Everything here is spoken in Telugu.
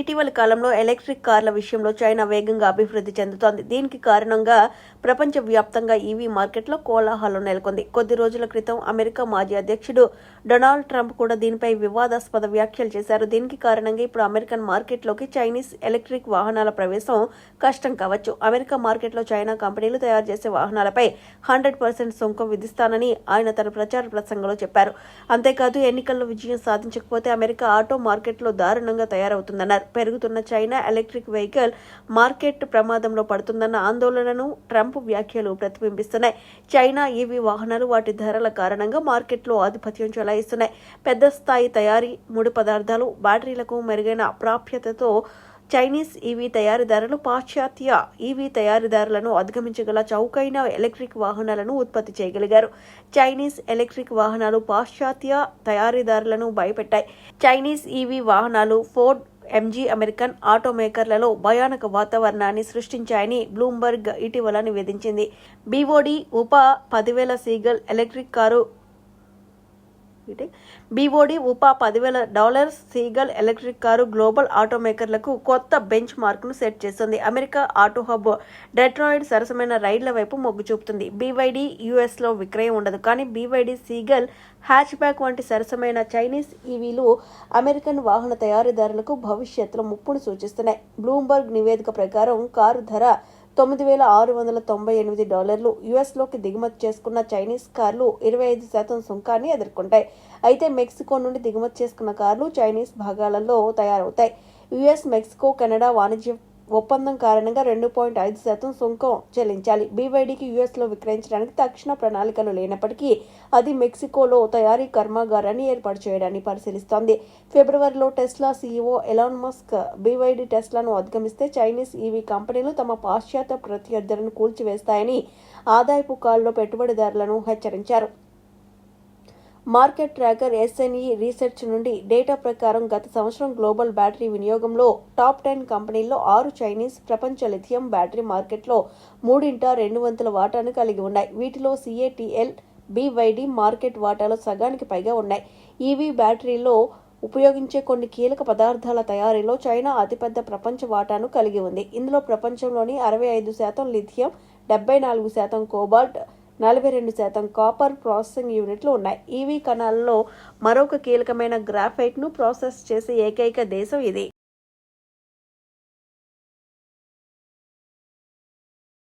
ఇటీవలి కాలంలో ఎలక్ట్రిక్ కార్ల విషయంలో చైనా వేగంగా అభివృద్ధి చెందుతోంది. దీనికి కారణంగా ప్రపంచ వ్యాప్తంగా ఈవీ మార్కెట్లో కోలాహలం నెలకొంది. కొద్ది రోజుల క్రితం అమెరికా మాజీ అధ్యక్షుడు డొనాల్డ్ ట్రంప్ కూడా దీనిపై వివాదాస్పద వ్యాఖ్యలు చేశారు. దీనికి కారణంగా ఇప్పుడు అమెరికన్ మార్కెట్లోకి చైనీస్ ఎలక్ట్రిక్ వాహనాల ప్రవేశం కష్టం కావచ్చు. అమెరికా మార్కెట్లో చైనా కంపెనీలు తయారు చేసే వాహనాలపై హండ్రెడ్ పర్సెంట్ సుంకం విధిస్తానని ఆయన తన ప్రచార ప్రసంగంలో చెప్పారు. అంతేకాదు ఎన్నికల్లో విజయం సాధించకపోతే అమెరికా ఆటో మార్కెట్లో దారుణంగా తయారవుతుందన్నారు. పెరుగుతున్న చైనా ఎలక్ట్రిక్ వెహికల్ మార్కెట్ ప్రమాదంలో పడుతుందన్న ఆందోళనను ట్రంప్ వ్యాఖ్యలు ప్రతిబింబిస్తున్నాయి. చైనా ఈవీ వాహనాలు వాటి ధరల కారణంగా మార్కెట్లో ఆధిపత్యం చెలాయిస్తున్నాయి. పెద్ద స్థాయి తయారీ ముడి పదార్థాలు బ్యాటరీలకు మెరుగైన ప్రాప్యతతో చైనీస్ ఈవీ తయారీదారులు పాశ్చాత్య ఈవీ తయారీదారులను అధిగమించగల చౌకైన ఎలక్ట్రిక్ వాహనాలను ఉత్పత్తి చేయగలిగారు. చైనీస్ ఎలక్ట్రిక్ వాహనాలు పాశ్చాత్య తయారీదారులను భయపెట్టాయి. చైనీస్ ఈవీ వాహనాలు ఫోర్డ్ ఎంజీ అమెరికన్ ఆటోమేకర్లలో భయానక వాతావరణాన్ని సృష్టించాయని బ్లూంబర్గ్ ఇటీవల నివేదించింది. బీఓడి ఉప పదివేల సీగల్ ఎలక్ట్రిక్ కారు బీఓడి ఉప పదివేల dollars seagull electric car global ఆటోమేకర్లకు కొత్త బెంచ్ మార్క్ను సెట్ చేస్తుంది. అమెరికా ఆటో హబ్ డెట్రాయిడ్ సరసమైన రైళ్ళ వైపు మొగ్గు చూపుతుంది. బీవైడి యుఎస్లో విక్రయం ఉండదు. కానీ బీవైడి సీగల్ హ్యాచ్ బ్యాక్ వంటి సరసమైన చైనీస్ ఈవీలు అమెరికన్ వాహన తయారీదారులకు భవిష్యత్తులో ముప్పును సూచిస్తున్నాయి. బ్లూంబర్గ్ నివేదిక ప్రకారం కారు ధర తొమ్మిది వేల ఆరు వందల తొంభై ఎనిమిది డాలర్లు యుఎస్లోకి దిగుమతి చేసుకున్న చైనీస్ కార్లు ఇరవై ఐదు శాతం సుంకాన్ని ఎదుర్కొంటాయి. అయితే మెక్సికో నుండి దిగుమతి చేసుకున్న కార్లు చైనీస్ భాగాలలో తయారవుతాయి. యుఎస్ మెక్సికో కెనడా వాణిజ్య ఒప్పందం కారణంగా రెండు పాయింట్ ఐదు శాతం సుంకం చెల్లించాలి. బీవైడీకి యుఎస్లో విక్రయించడానికి తక్షణ ప్రణాళికలు లేనప్పటికీ అది మెక్సికోలో తయారీ కర్మాగారాన్ని ఏర్పాటు చేయడాన్ని పరిశీలిస్తోంది. ఫిబ్రవరిలో Tesla CEO Elon Musk BYD టెస్లాను అధిగమిస్తే చైనీస్ ఈవీ కంపెనీలు తమ పాశ్చాత్య ప్రత్యర్థులను కూల్చివేస్తాయని ఆదాయపు కాల్లో పెట్టుబడిదారులను హెచ్చరించారు. మార్కెట్ ట్రాకర్ ఎస్ఎన్ఈ రీసెర్చ్ నుండి డేటా ప్రకారం గత సంవత్సరం గ్లోబల్ బ్యాటరీ వినియోగంలో టాప్ టెన్ కంపెనీల్లో ఆరు చైనీస్ ప్రపంచ లిథియం బ్యాటరీ మార్కెట్లో మూడింట రెండు వంతుల వాటాను కలిగి ఉన్నాయి. వీటిలో సిఏటిఎల్ బీవైడి మార్కెట్ వాటాలో సగానికి పైగా ఉన్నాయి. ఈవీ బ్యాటరీలో ఉపయోగించే కొన్ని కీలక పదార్థాల తయారీలో చైనా అతిపెద్ద ప్రపంచ వాటాను కలిగి ఉంది. ఇందులో ప్రపంచంలోని అరవై ఐదు శాతం లిథియం డెబ్బై నాలుగు శాతం కోబాల్ట్ నలభై రెండు శాతం కాపర్ ప్రాసెసింగ్ యూనిట్లు ఉన్నాయి. ఈవీ కణాలలో మరొక కీలకమైన గ్రాఫైట్ను ప్రాసెస్ చేసే ఏకైక దేశం ఇది.